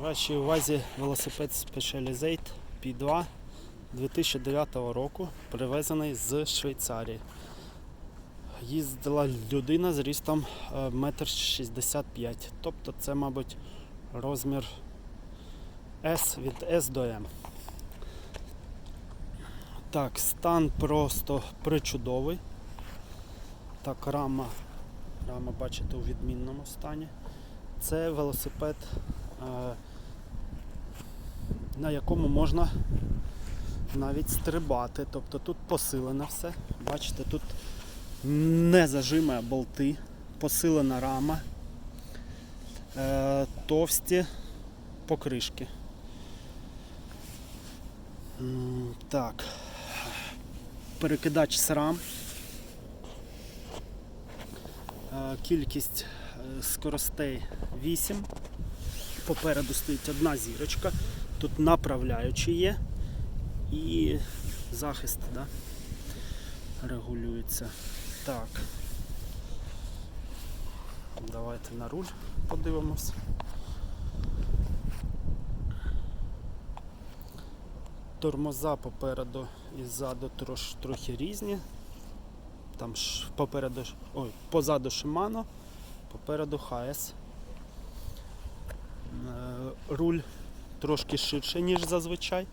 Вашій увазі велосипед Specializate P2 2009 року, привезений з Швейцарії. Їздила людина з рістом е, 1,65 м. Тобто це, мабуть, розмір S від S до M. Так, стан просто причудовий. Так, рама, рама бачите у відмінному стані. Це велосипед, е, на якому можна навіть стрибати. Тобто тут посилене все. Бачите, тут не зажимає болти, посилена рама, е, товсті покришки. Так. Перекидач срам. Е, Кількість е, скоростей 8. Попереду стоїть одна зірочка. Тут направляючі є і захист да, регулюється. Так. Давайте на руль подивимось. Тормоза попереду і ззаду трош, трохи різні. Там ж попереду, ой, позаду Shimano, попереду HS. Е, Руль трошки ширше, ніж зазвичай.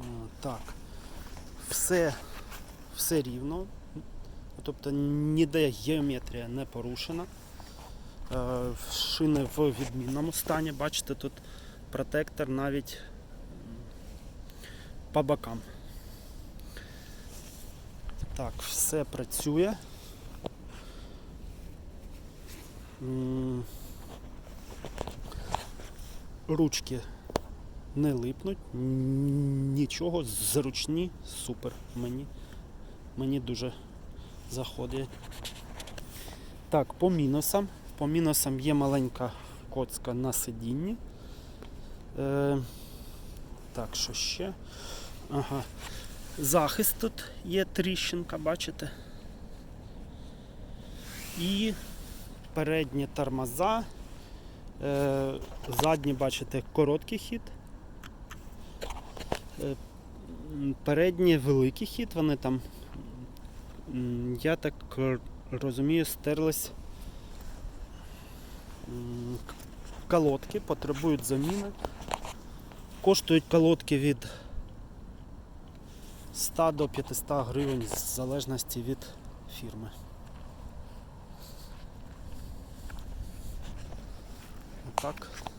Е, Так. Все, все рівно. Тобто ніде геометрія не порушена. Е, Шини в відмінному стані. Бачите, тут протектор навіть по бокам. Так, все працює. М, Ручки не липнуть, нічого, зручні, супер. Мені, мені дуже заходять. Так, по мінусам. По мінусам є маленька коцка на сидінні. Е, так, що ще? Ага. Захист тут є тріщинка, бачите? І передні тормоза. Е, задні, бачите, короткий хід. Е, передні великий хід, вони там, я так розумію, стерлись колодки, потребують заміни. Коштують колодки від 100 до 500 гривень в залежності від фірми. Отак.